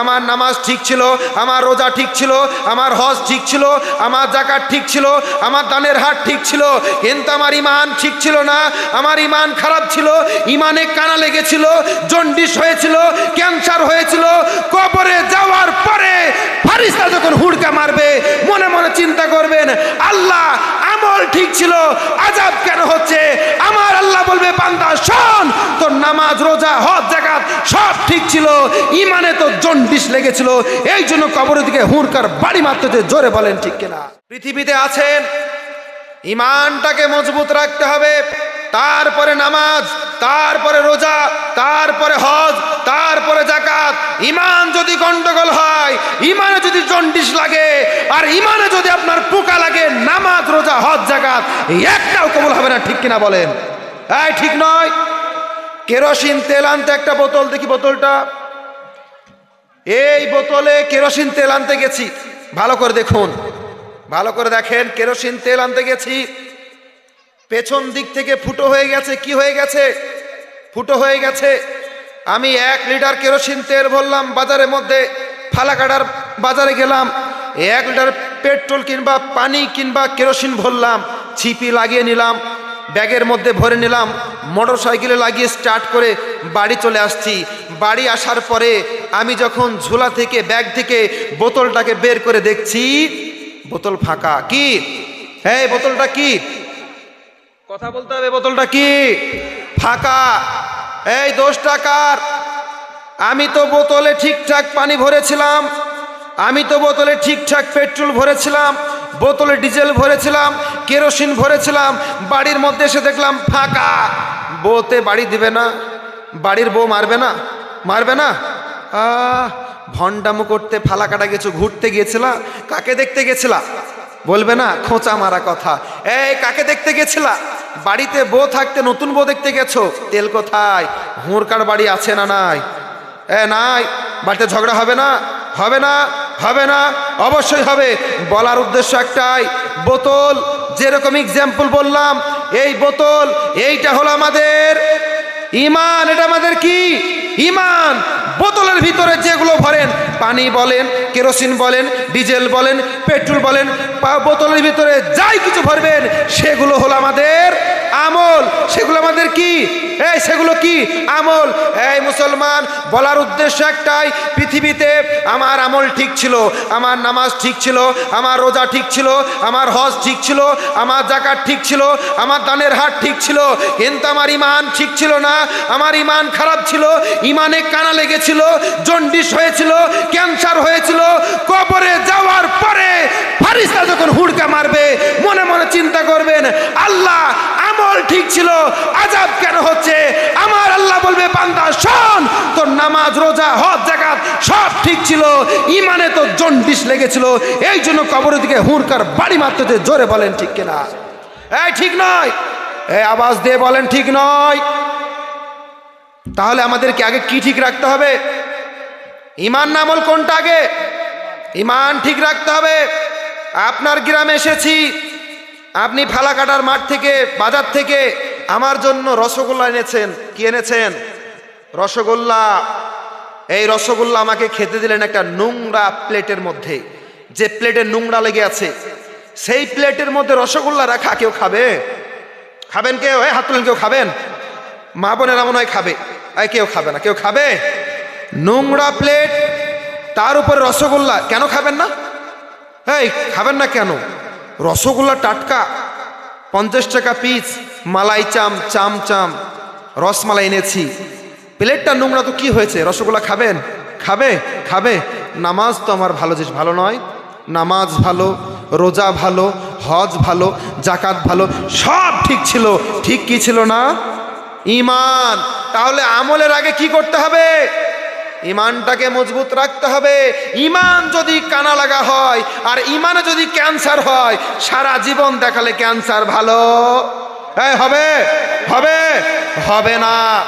আমার নামাজ ঠিক ছিল, আমার রোজা ঠিক ছিল, আমার হজ ঠিক ছিল, আমার জাকাত ঠিক ছিল, আমার দানের হাট ঠিক ছিল, কিন্তু আমার ইমান ঠিক ছিল না, আমার ইমান খারাপ ছিল ইমানে কানা লেগেছিল, জন্ডিস হয়েছিল, ক্যান্সার হয়েছিল, কবরে যাওয়ার পরে ফারিস্তা যখন হুড়কা মারবে, মনে মনে চিন্তা করবেন, আল্লাহ আমল ঠিক ছিল আজাব কেন হচ্ছে? আমার আল্লাহ বলবে, বান্দা, শোন, তোর নামাজ, রোজা, হজ, জাকাত সব ঠিক ছিল। ইমানে তো জন্ডিস লেগেছিল। এই জন্য কবরের দিকে হুড়কার বাড়ি মারতে জোরে বলেন, ঠিক কিনা? পৃথিবীতে আছেন ইমানটাকে মজবুত রাখতে হবে। তারপরে নামাজ, তারপরে রোজা, তারপরে হজ, তারপরে জাকাত ইমান যদি গন্ডগোল হয় ইমানে যদি জন্ডিস লাগে, আর ইমানে যদি আপনার পোকা লাগে, নামাজ, রোজা, হজ জাকাত একটাও কবল হবে না, ঠিক কিনা বলেন? এই ঠিক নয়। কেরোসিন তেল আনতে একটা বোতল, দেখি বোতলটা। এই বোতলে কেরোসিন তেল আনতে গেছি। ভালো করে দেখুন। ভালো করে দেখেন, কেরোসিন তেল আনতে গেছি। পেছন দিক থেকে ফুটো হয়ে গেছে, কি হয়ে গেছে? ফুটো হয়ে গেছে। আমি এক লিটার কেরোসিন তেল ভরলাম বাজারের মধ্যে, ফালাকাটার বাজারে গেলাম। এক লিটার পেট্রোল কিংবা পানি কিংবা কেরোসিন ভরলাম, ছিপি লাগিয়ে নিলাম। ব্যাগের মধ্যে ভরে নিলাম মোটর সাইকেলে লাগিয়ে স্টার্ট করে বাড়ি চলে আসছি। বাড়ি আসার পরে আমি যখন ঝোলা থেকে, ব্যাগ থেকে বোতলটাকে বের করে দেখছি, বোতল ফাঁকা। কি? হ্যাঁ বোতলটা কি? কথা বলতে হবে, বোতলটা কি? ফাঁকা। এই দোষ টাকার আমি তো বোতলে ঠিকঠাক পানি ভরেছিলাম। আমি তো বোতলে ঠিকঠাক পেট্রোল ভরেছিলাম, বোতলে ডিজেল ভরেছিলাম। কেরোসিন ভরেছিলাম, বাড়ির মধ্যে এসে দেখলাম ফাঁকা। বউতে বাড়ি দিবে না, বাড়ির বউ মারবে না মারবে না? আহ, ভণ্ডামো করতে ফালা কাটা গেছো, ঘুরতে গিয়েছিলা? কাকে দেখতে গেছিলা? বলবে না, খোঁচা মারা কথা। এই, কাকে দেখতে গেছিলা? বাড়িতে বউ থাকতে নতুন বউ দেখতে গেছো? তেল কোথায়? হুঁড়কার বাড়ি আছে না নাই? এ, নাই। বাড়িতে ঝগড়া হবে না? হবে না? হবে না? অবশ্যই হবে। বলার উদ্দেশ্য একটাই বোতল, যেরকম এক্সাম্পল বললাম, এই বোতল, এইটা হলো আমাদের ইমান, এটা আমাদের কি? ইমান। বোতলের ভিতরে যেগুলো ভরেন, পানি বলেন, কেরোসিন বলেন, ডিজেল বলেন, পেট্রোল বলেন বোতলের ভিতরে যাই কিছু ভরবেন, সেগুলো হলো আমাদের আমল। সেগুলো আমাদের কি? এই, সেগুলো কি? আমল। এই, মুসলমান, বলার উদ্দেশ্য একটাই, পৃথিবীতে আমার আমল ঠিক ছিল, আমার নামাজ ঠিক ছিল, আমার রোজা ঠিক ছিল, আমার হজ ঠিক ছিল, আমার জাকাত ঠিক ছিল, আমার দানের হাট ঠিক ছিল, কিন্তু আমার ইমান ঠিক ছিল না, আমার ইমান খারাপ ছিল, ইমানে কানা লেগেছিল, জন্ডিস হয়েছিল, ক্যান্সার হয়েছিল, কবরে যাওয়ার পরে ফারিস্তা যখন হুড়কা মারবে মনে মনে চিন্তা করবেন আল্লাহ আমল ঠিক ছিল, আজাব কেন হচ্ছে? আমার আল্লাহ বলবে, বান্দা, শোন, তোর নামাজ, রোজা, হজ জাকাত সব ঠিক ছিল ইমানে তো জন্ডিস লেগেছিল, এই জন্য কবরের দিকে হুড়কার বাড়ি মারতে জোরে বলেন, ঠিক কিনা? এই ঠিক নয়। এই আওয়াজ দিয়ে বলেন, ঠিক নয়। তাহলে আমাদেরকে আগে কি ঠিক রাখতে হবে? ইমান নামল কোনটা আগে? ইমান ঠিক রাখতে হবে। আপনার গ্রামে এসেছি আপনি ফালাকাটার মাঠ থেকে, বাজার থেকে আমার জন্য রসগোল্লা এনেছেন। কি এনেছেন? রসগোল্লা। এই রসগোল্লা আমাকে খেতে দিলেন একটা নোংরা প্লেটের মধ্যে। যে প্লেটে নোংরা লেগে আছে, সেই প্লেটের মধ্যে রসগোল্লা রাখা কেউ খাবে? খাবেন কেউ? এই হাত তুলেন, কেউ খাবেন? মা বোনেরা মনে হয় খাবে। এই কেউ খাবে না, কেউ খাবে? নোংরা প্লেট, তার উপরে রসগোল্লা, কেন খাবেন না? এই, খাবেন না কেন? রসগোল্লা টাটকা, পঞ্চাশ টাকা পিস মালাই চাম চাম চাম রসমালাই এনেছি। প্লেটটা নোংরা তো কি হয়েছে? রসগোল্লা খাবেন? খাবে? খাবে। নামাজ তো আমার ভালো জিনিস, ভালো নয়। নামাজ ভালো, রোজা ভালো, হজ ভালো জাকাত ভালো, সব ঠিক ছিল। ঠিক কি ছিল না? ইমান তাহলে আমলের আগে কি করতে হবে? ইমানটাকে মজবুত রাখতে হবে। ইমান যদি কানা লাগা হয়, আর ইমানে যদি ক্যান্সার হয়, সারা জীবন দেখালে ক্যান্সার ভালো। হবে হবে হবে না।